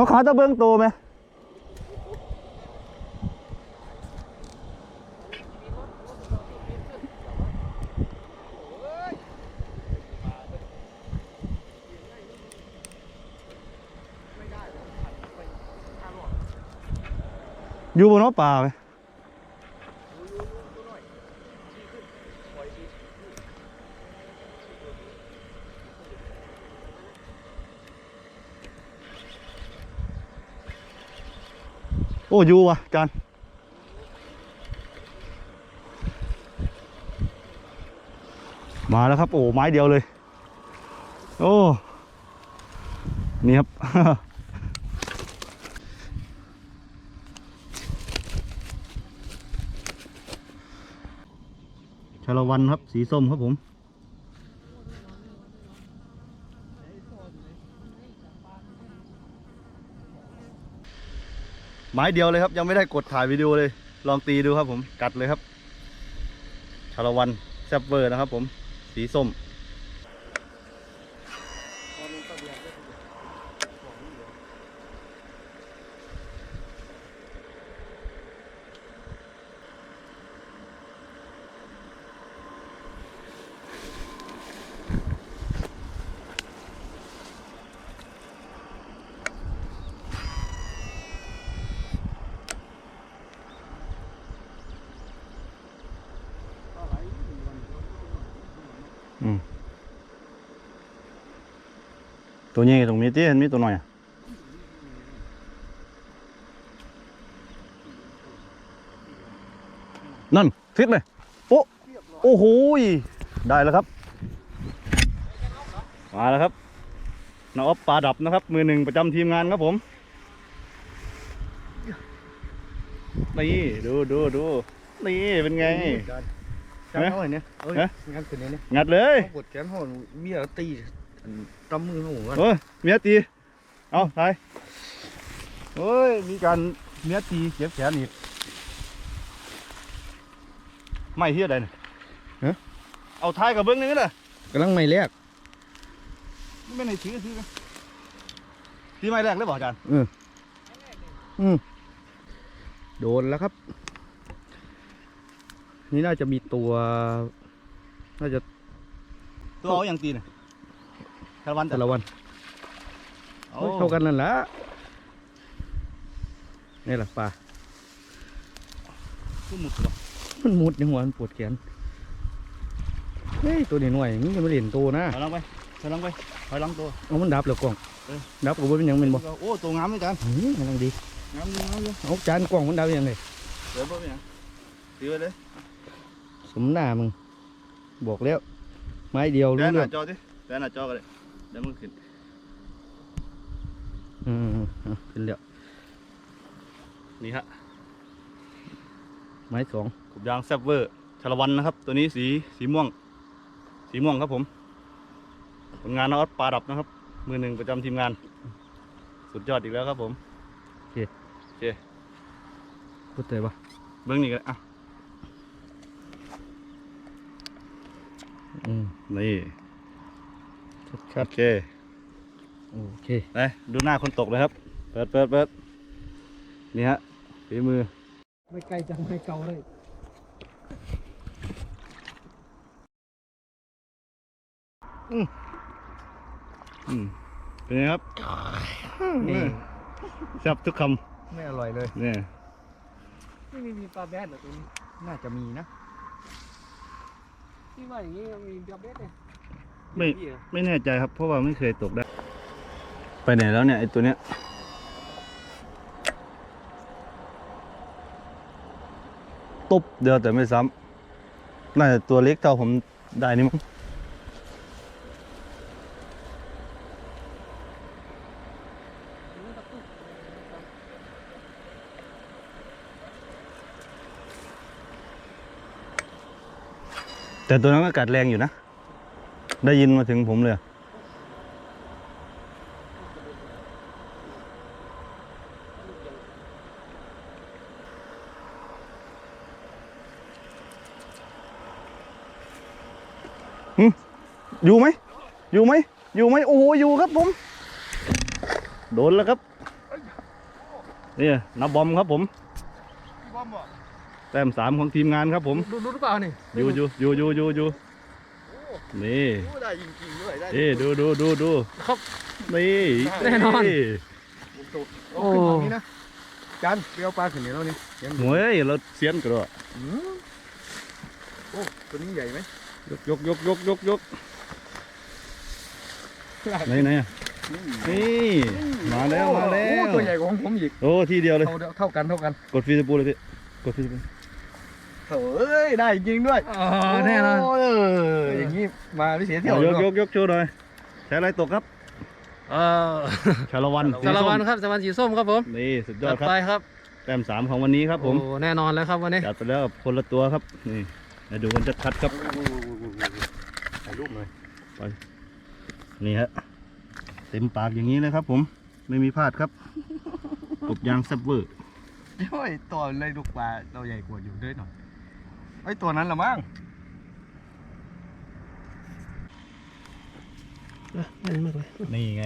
เขาขาตะเบิงโตไหมอยู่บนน้อป่าไหม โอ้ยู่ว่ะจานมาแล้วครับ โอ้ไม้เดียวเลย โอ้นี่ครับ ชาละวันครับ สีส้มครับผม ม้เดียวเลยครับ ยังไม่ได้กดถ่ายวิดีโอเลย ลองตีดูครับผมกัดเลยครับชาละวันแซบเวอร์นะครับผมสีส้มอืม ตัวใหญ่ตรงนี้ที่เห็นมีตัวหน่อยอะนั่นฟิตเลยโอ้โอ้โหยได้แล้วครับ มาแล้วครับน้าอ๊อฟปลาดับนะครับ มือหนึ่งประจำทีมงานครับผมนี่ดูดูดูนี่เป็นไงจานเท่าไหร่เนี่ยเอ้ยฮะงานคืนนี้เนี่ยงัดเลยเขาปวดแขนห่อนเบี้ยตีอัน ตำมือของผมว่าเฮ้ยเมียตี เอาทายเฮ้ย มีการเมียตีเจ็บแขนอีกไม่เฮียใดเนี่ยเอาทายกับเบิ้งนี่นะกำลังไม่แรกไม่ในซื้อซื้อกันตีไม่แรกเลยบอกอาจารย์อืมโดนแล้วครับ นี่น่าจะมีตัว น่าจะตัวเอาอย่างตีเนี่ย คารวันแต่ละวันเอาเฮ้ยเท่ากันนั่นแหละนี่แหละปลาขึ้นหมุดเหรอมันมุดในหัวมันปวดแขนเฮ้ยตัวนี้หน่อยนี่จะมาเล่นตัวนะถอยหลังไปถอยหลังไปถอยหลังตัว เอามันดับแล้วกล้องเออดับกับว่าเป็นหยังเป็นบ่โอ้ตัวงามเลยอาจารย์หืมกำลังดีงามดีงามดีเอาจานกล้องมันดับยังไงเดี๋ยวบ่เป็นหยังตีไว้เลยสมหน้ามึงบอกแล้วไม้เดียวแดรู้นหเรื่อน้างจอดิแดนหน้าจอกัน เลยเดี๋ยวมันขึ้น อืมเอาขึ้นแล้วนี่ฮะไม้สองกบยางแซบเวอร์ชาละวันนะครับ ตัวนี้สีสีม่วง สีม่วงครับผม ผลงานนอตปลาดับนะครับ มือหนึ่งประจำทีมงาน สุดยอดอีกแล้วครับผมพูดใจปะเบิ้งนี่กันอะ อืม นี่ชั โอดเคๆโอเคไปดูหน้าคนตกเลยครับ เปิดเปิดเปิดนี่ฮะฝีมือ ไม่ไกลจังไม่เก่าเลยอืมเป็นไงครับนี่แซ่บทุกคไม่อร่อยเลยำเนี่ยไม่มีมีปลาแบดเหรอตัวนี้ น่าจะมีนะที่ว่าอย่างนี้มีปลาแบดเนี่ย ไม่ไม่แน่ใจครับ เพราะว่าไม่เคยตกได้ ไปไหนแล้วเนี่ยไอตัวเนี้ยตบเดียวแต่ไม่ซ้ำน่าจะตัวเล็กเท่าผมได้นี่มั้งแต่ตัวนั้นก็กัดแรงอยู่นะ ได้ยินมาถึงผมเลย อยู่ไหม อยู่ไหม อยู่ไหม โอ้โห อยู่ครับผม โดนแล้วครับ นี่นับบอมครับผมพี่บอมบอกแต้มสามของทีมงานครับผม ดูดูหรือเปล่านี่ อยู่อยู่อยู่อยู่อยู่อยู่ นี่ได้จริงๆด้วยได้นี่ดูดูดูดูครับนี่แน่นอนโอ้โอ้ขึ้นฝั่งนี้นะจานเปรี้ยวปลาขึ้นนี่แล้วนี่เห็นโหยเราเสียนกระโดดอืมโอ้ตัวนี้ใหญ่ไหมยกยกยกยกยกยกไหนไหนอะนี่มาแล้วมาแล้โอ้วตัวใหญ่กว่าของผมอีกโอ้ทีเดียวเลยเท่าเท่ากันเท่ากันกดฟีสปูเลยพี่กดฟีสปู เฮ้ยได้จริงด้วยอ๋อแน่นอนโเอออย่างนี้มาไม่เสียเที่ยวยกยกยกโชว์หน่อยใช้อะไรตกครับเออชาละวันสีสารส้มวันครับสารวันสีส้มครับผมนี่สุดยอจัดดครับไปครับแต้มสามของวันนี้ครับผมโอ้แน่นอนแล้วครับวันนี้จัดไปแล้วกับคนละตัวครับนี่มาดูกันชัดๆครับถ่ายรูปหน่อยนี่ฮะเต็มปากอย่างนี้เลยครับ ผมไม่มีพลาดครับกบยางแซบเวอร์โอ้ยตัวในลูกปลาเราใหญ่กว่าอยู่ด้วยหน่อย ไอ้ยตัวนั้นละมั้งนี่ไง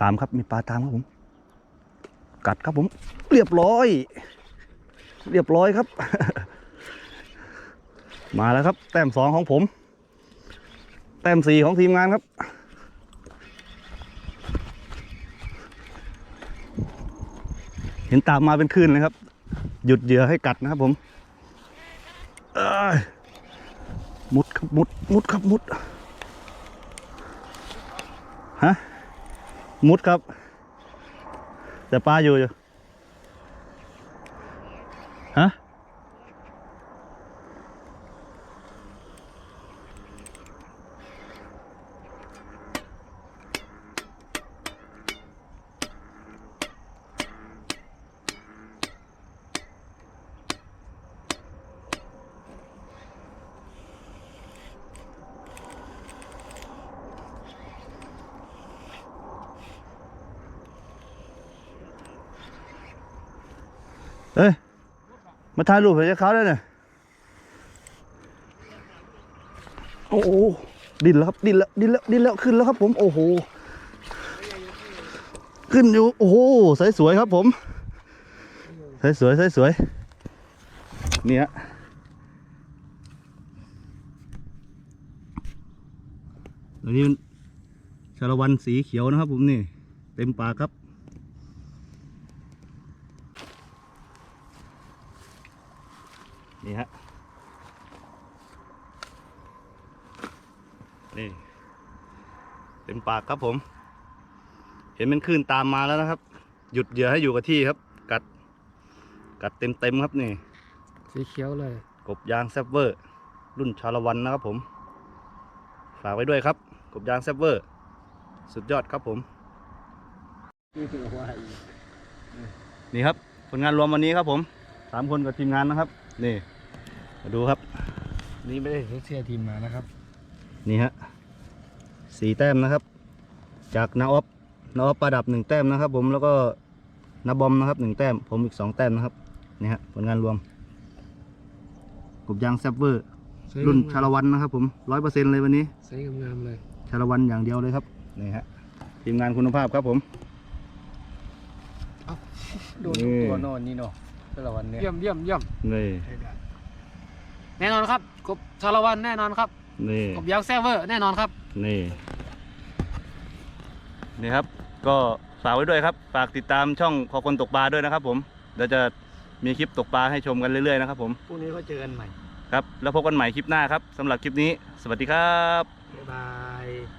ตามครับมีปลาตามครับผม กัดครับผม เรียบร้อย เรียบร้อยครับ มาแล้วครับ แต้มสองของผม แต้มสี่ของทีมงานครับ เห็นตามมาเป็นคลื่นเลยครับ หยุดเหยื่อให้กัดนะครับผมมุดครับมุดมุดครับมุดฮะ มุดครับ แต่ปลาอยู่อยู่ เอ้ย มาถ่ายรูปให้เขาได้เนี่ยโอ้โหดินแล้วครับดินแล้วดินแล้วดินแล้วขึ้นแล้วครับ ผมโอ้โหขึ้นอยู่โอ้โหสวยสวยๆครับผมสวยสวยสวยสวยๆเนี่ยตัวนี้ชาละวันสีเขียวนะครับผมนี่ เต็มปากครับ นี่ฮะ นี่เต็มปากครับผม เห็นมันขึ้นตามมาแล้วนะครับ หยุดเหยื่อให้อยู่กับที่ครับ กัด กัดเต็มเต็มๆครับนี่ สีเขียวเลย กบยางแซบเวอร์ รุ่นชาละวันนะครับผม ฝากไว้ด้วยครับ กบยางแซบเวอร์ สุดยอดครับผม นี่ครับผลงานรวมวันนี้ครับผมสามคนกับทีมงานนะครับ นี่มา ดูครับ นี่ไม่ได้เชียร์ทีมมานะครับ นี่ฮะสี่แต้มนะครับ จากนาออฟนาออฟประดับหนึ่งแต้มนะครับ ผมแล้วก็นาบอมนะครับหนึ่งแต้ม ผมอีกสองแต้มนะครับนี่ฮะผลงานรวมกบยางแซบเวอร์รุ่นชาละวันนะครับ ผมร้อยเปอร์เซ็นต์เลยวันนี้ใสงามๆเลยชาละวันอย่างเดียวเลยครับนี่ฮะทีมงานคุณภาพครับผมโดนทุกตัวนอนนี่เนาะแต่ละวันเนี่ยเยี่ยมเยี่ยมเยี่ยมนี่ แน่นอนครับกบสารวันแน่นอนครับนี่กบยางแซเวอร์แน่นอนครับนี่นี่ครับ ก็ฝากไว้ด้วยครับฝากติดตามช่องขอคนตกปลาด้วยนะครับ ผมเดี๋ยวจะมีคลิปตกปลาให้ชมกันเรื่อยๆนะครับผมพรุ่งนี้ก็เจอกันใหม่ครับ แล้วพบกันใหม่คลิปหน้าครับสำหรับคลิปนี้ สวัสดีครับบ๊ายบาย